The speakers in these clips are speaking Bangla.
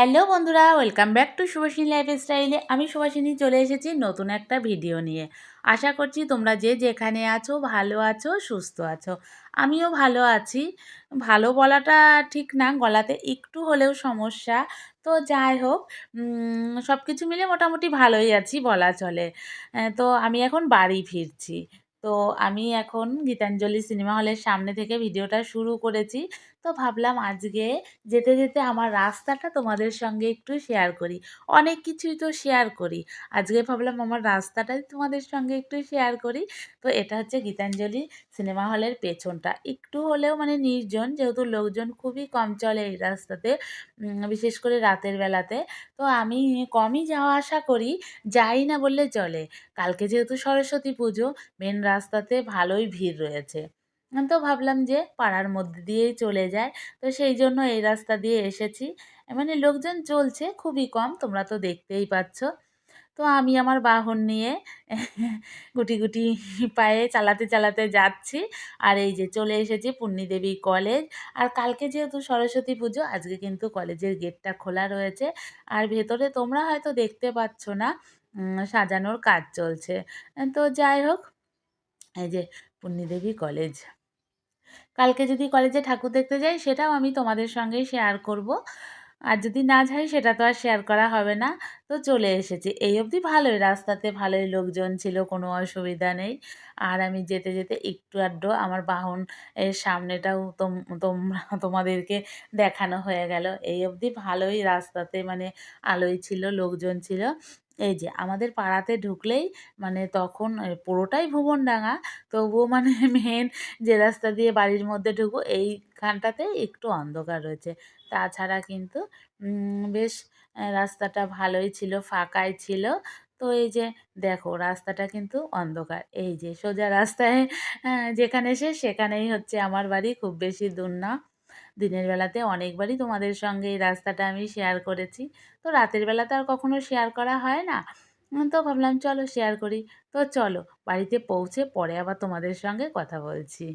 হ্যালো বন্ধুরা, ওয়েলকাম ব্যাক টু সুভাষিনী লাইফস্টাইলে। আমি সুভাষিনী চলে এসেছি নতুন একটা ভিডিও নিয়ে। আশা করছি তোমরা যে যেখানে আছো, ভালো আছো, সুস্থ আছো। আমিও ভালো আছি। ভালো বলাটা ঠিক না, গলাতে একটু হলেও সমস্যা। তো যাই হোক সব কিছু মিলে মোটামুটি ভালোই আছি বলা চলে। তো আমি এখন বাড়ি ফিরছি। তো আমি এখন গীতাঞ্জলি সিনেমা হলের সামনে থেকে ভিডিওটা শুরু করেছি। তো ভাবলাম আজকে যেতে যেতে আমার রাস্তাটা তোমাদের সঙ্গে একটু শেয়ার করি। অনেক কিছুই তো শেয়ার করি। আজকে ভাবলাম আমার রাস্তাটাই তোমাদের সঙ্গে একটু শেয়ার করি। তো এটা হচ্ছে গীতাঞ্জলি সিনেমা হলের পেছনটা। একটু হলেও মানে নির্জন, যেহেতু লোকজন খুবই কম চলে এই রাস্তাতে বিশেষ করে রাতের বেলাতে। তো আমি কমই যাওয়া আসা করি, যাই না বললে চলে। কালকে যেহেতু সরস্বতী পুজো মেন রাস্তাতে ভালোই ভিড় রয়েছে। তো ভাবলাম যে পাড়ার মধ্যে দিয়েই চলে যায়। তো সেই জন্য এই রাস্তা দিয়ে এসেছি। মানে লোকজন চলছে খুবই কম, তোমরা তো দেখতেই পাচ্ছ। তো আমি আমার বাহন নিয়ে গুটি গুটি পায়ে চালাতে চালাতে যাচ্ছি। আর এই যে চলে এসেছি পূর্ণিদেবী কলেজ। আর কালকে যেহেতু সরস্বতী পুজো, আজকে কিন্তু কলেজের গেটটা খোলা রয়েছে। আর ভেতরে তোমরা হয়তো দেখতে পাচ্ছ না সাজানোর কাজ চলছে। তো যাই হোক, এই যে পূর্ণিদেবী কলেজ। কালকে যদি কলেজে ঠাকুর দেখতে যাই, সেটাও আমি তোমাদের সঙ্গেই শেয়ার করব। আর যদি না যাই, সেটা তো আর শেয়ার করা হবে না। তো চলে এসেছি। এই অবধি ভালোই, রাস্তাতে ভালোই লোকজন ছিল, কোনো অসুবিধা নেই। আর আমি যেতে যেতে একটু আড্ডো আমার বাহন এর সামনেটাও তোম- তোমরা, তোমাদেরকে দেখানো হয়ে গেল। এই অবধি ভালোই রাস্তাতে মানে আলোই ছিল, লোকজন ছিল। এই যে আমাদের পাড়াতে ঢুকলেই মানে তখন পুরোটাই ভুবনডাঙা তবুও মানে মেন যে রাস্তা দিয়ে বাড়ির মধ্যে ঢুকবো, এইখানটাতে একটু অন্ধকার রয়েছে। তাছাড়া কিন্তু বেশ রাস্তাটা ভালোই ছিল, ফাঁকাই ছিল। তো এই যে দেখো, রাস্তাটা কিন্তু অন্ধকার। এই যে সোজা রাস্তায় যেখানে শেষ সেখানেই হচ্ছে আমার বাড়ি, খুব বেশি দূর না। দিনের বেলাতে অনেকবারই তোমাদের সঙ্গে এই রাস্তাটা আমি শেয়ার করেছি। তো রাতের বেলাতে আর কখনো শেয়ার করা হয় না। তো ভাবলাম চলো শেয়ার করি। তো চলো, বাড়িতে পৌঁছে পরে আবার তোমাদের সঙ্গে কথা বলছি।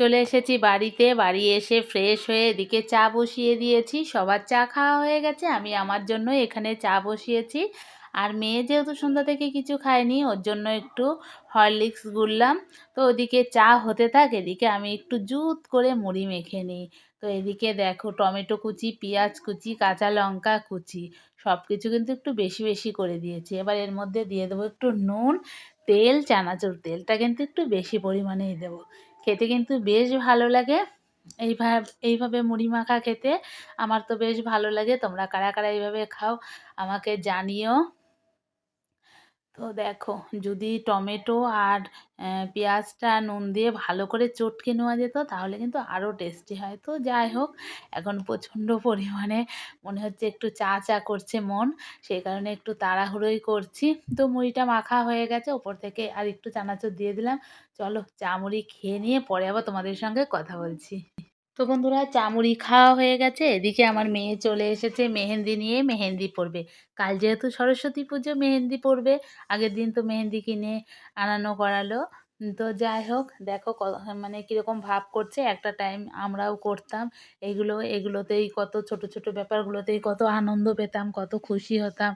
চলে এসেছি বাড়িতে, বাড়ি এসে ফ্রেশ হয়ে এদিকে চা বসিয়ে দিয়েছি। সবার চা খাওয়া হয়ে গেছে, আমি আমার জন্য এখানে চা বসিয়েছি। আর মেয়ে যেহেতু সন্ধ্যা থেকে কিছু খায়নি, ওর জন্য একটু হরলিক্স গুললাম। তো ওদিকে চা হতে থাক, এদিকে আমি একটু জুত করে মুড়ি মেখে নিই। তো এদিকে দেখো টমেটো কুচি, পেঁয়াজ কুচি, কাঁচা লঙ্কা কুচি সব কিছু কিন্তু একটু বেশি বেশি করে দিয়েছি। এবার এর মধ্যে দিয়ে দেবো একটু নুন, তেল, চানাচুর তেলটা কিন্তু একটু বেশি পরিমাণেই দেবো। খেতে কিন্তু বেশ ভালো লাগে। এইভাবে এইভাবে মুড়ি মাখা খেতে আমার তো বেশ ভালো লাগে। তোমরা কারা কারা এইভাবে খাও আমাকে জানিও। তো দেখো, যদি টমেটো আর পেঁয়াজটা নুন দিয়ে ভালো করে চটকে নেওয়া যেত, তাহলে কিন্তু আরও টেস্টি হয়। তো যাই হোক, এখন প্রচণ্ড পরিমাণে মনে হচ্ছে একটু চা চা করছে মন, সেই কারণে একটু তাড়াহুড়োই করছি। তো মুড়িটা মাখা হয়ে গেছে, ওপর থেকে আর একটু চানাচুর দিয়ে দিলাম। চলো চা মুড়ি খেয়ে নিয়ে পরে আবার তোমাদের সঙ্গে কথা বলছি। তো বন্ধুরা চা মুড়ি খাওয়া হয়ে গেছে। এদিকে আমার মেয়ে চলে এসেছে মেহেন্দি নিয়ে, মেহেন্দি পরবে। কাল যেহেতু সরস্বতী পুজো, মেহেন্দি পরবে। আগের দিন তো মেহেন্দি কিনে আনানো করালো। তো যাই হোক, দেখো মানে কীরকম ভাব করছে। একটা টাইম আমরাও করতাম। এগুলো, এগুলোতেই কত ছোট ছোট ব্যাপারগুলোতেই কত আনন্দ পেতাম, কত খুশি হতাম।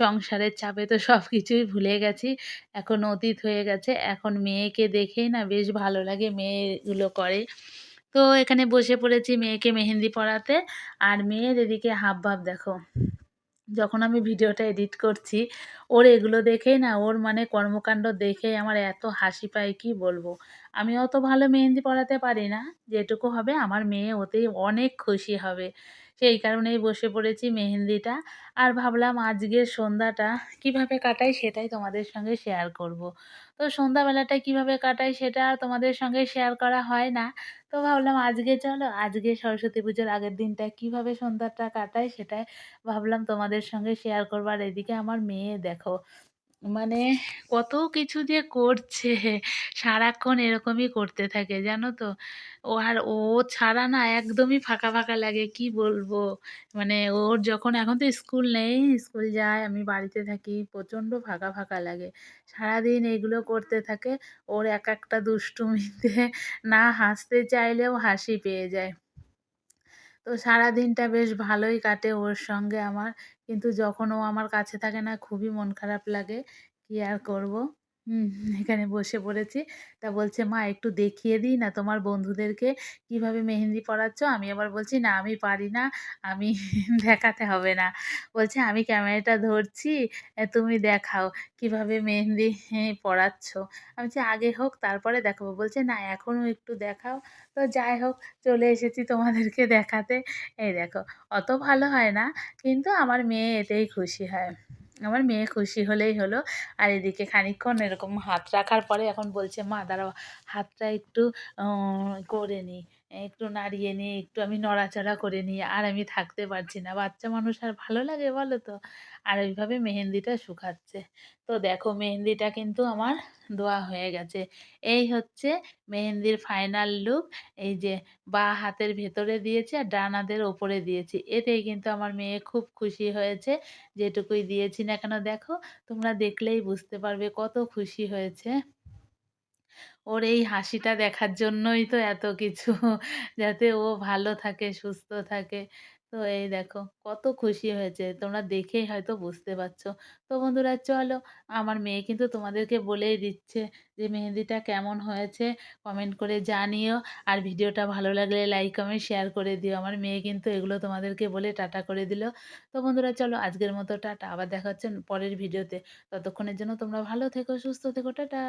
সংসারের চাপে তো সব কিছুই ভুলে গেছি। এখন অতীত হয়ে গেছে। এখন মেয়েকে দেখেই না বেশ ভালো লাগে। মেয়ে এগুলো করে। তো এখানে বসে পড়েছি মেয়েকে মেহেন্দি পড়াতে আর মেয়ের এদিকে হাব ভাব দেখো, যখন আমি ভিডিওটা এডিট করছি, ওর এগুলো দেখেই না, ওর মানে কর্মকাণ্ড দেখেই আমার এত হাসি পায়, কি বলব? আমি অত ভালো মেহেন্দি পড়াতে পারি না, যেটুকু হবে আমার মেয়ে ওতেই অনেক খুশি হবে। সেই কারণেই বসে পড়েছি মেহেন্দিটা। আর ভাবলাম আজকের সন্ধ্যাটা কীভাবে কাটাই সেটাই তোমাদের সঙ্গে শেয়ার করব। তো সন্ধ্যাবেলাটা কীভাবে কাটাই সেটা আর তোমাদের সঙ্গে শেয়ার করা হয় না। তো ভাবলাম আজকে চলো, আজকে সরস্বতী পুজোর আগের দিনটা কীভাবে সন্ধ্যাটা কাটাই সেটাই ভাবলাম তোমাদের সঙ্গে শেয়ার করব। আর এদিকে আমার মেয়ে দেখো মানে কত কিছু যে করছে, সারাক্ষণ এরকমই করতে থাকে, জানো তো? ও আর ও ছাড়া না একদমই ফাঁকা ফাঁকা লাগে, কি বলব? মানে ওর যখন এখন তো স্কুল নেই, স্কুল যায়, আমি বাড়িতে থাকি, প্রচণ্ড ফাঁকা ফাঁকা লাগে। সারাদিন এগুলো করতে থাকে, ওর এক একটা দুষ্টুমিতে না হাসতে চাইলেও হাসি পেয়ে যায়। তো সারাদিনটা বেশ ভালোই কাটে ওর সঙ্গে আমার। কিন্তু যখন ও আমার কাছে থাকে না, খুবই মন খারাপ লাগে, কী আর করব? হুম, এখানে বসে পড়েছি। তা বলছে মা একটু দেখিয়ে দিই না তোমার বন্ধুদেরকে কীভাবে মেহেন্দি পড়াচ্ছ আমি আবার বলছি না আমি পারি না আমি দেখাতে হবে না। বলছে আমি ক্যামেরাটা ধরছি তুমি দেখাও কীভাবে মেহেন্দি পড়াচ্ছ আমি বলছি আগে হোক তারপরে দেখাবো। বলছে না এখনও একটু দেখাও। তো যাই হোক চলে এসেছি তোমাদেরকে দেখাতে। এই দেখো অত ভালো হয় না কিন্তু আমার মেয়ে এতেই খুশি হয়। আমার মেয়ে খুশি হলেই হলো। আর এদিকে খানিকক্ষণ এরকম হাত রাখার পরে এখন বলছে, মা, দাঁড়াও, হাতটা একটু করে নিই একটু নাড়িয়ে নিই, একটু আমি নড়াচড়া করে নিই, আর আমি থাকতে পারছি না। বাচ্চা মানুষ আর ভালো লাগে বলো তো? আর ওইভাবে মেহেন্দিটা শুকাচ্ছে। তো দেখো, মেহেন্দিটা কিন্তু আমার দোয়া হয়ে গেছে। এই হচ্ছে মেহেন্দির ফাইনাল লুক এই যে বা হাতের ভেতরে দিয়েছি আর ডান হাতের ওপরে দিয়েছি। এতেই কিন্তু আমার মেয়ে খুব খুশি হয়েছে। যেটুকুই দিয়েছি না কেন, দেখো, তোমরা দেখলেই বুঝতে পারবে কত খুশি হয়েছে। ওর এই হাসিটা দেখার জন্যই তো এত কিছু, যাতে ও ভালো থাকে, সুস্থ থাকে। তো এই দেখো, কত খুশি হয়েছে। তোমরা দেখেই হয়তো বুঝতে পারছ। তো বন্ধুরা, চলো, আমার মেয়ে কিন্তু তোমাদেরকে বলেই দিচ্ছে যে, মেহেন্দিটা কেমন হয়েছে কমেন্ট করে জানিও। আর ভিডিওটা ভালো লাগলে লাইক কমেন্ট শেয়ার করে দিও। আমার মেয়ে কিন্তু এগুলো তোমাদেরকে বলে টাটা করে দিল। তো বন্ধুরা, চলো, আজকের মতো টাটা। আবার দেখা হচ্ছে পরের ভিডিওতে। ততক্ষণের জন্য তোমরা ভালো থেকো, সুস্থ থেকো, টাটা।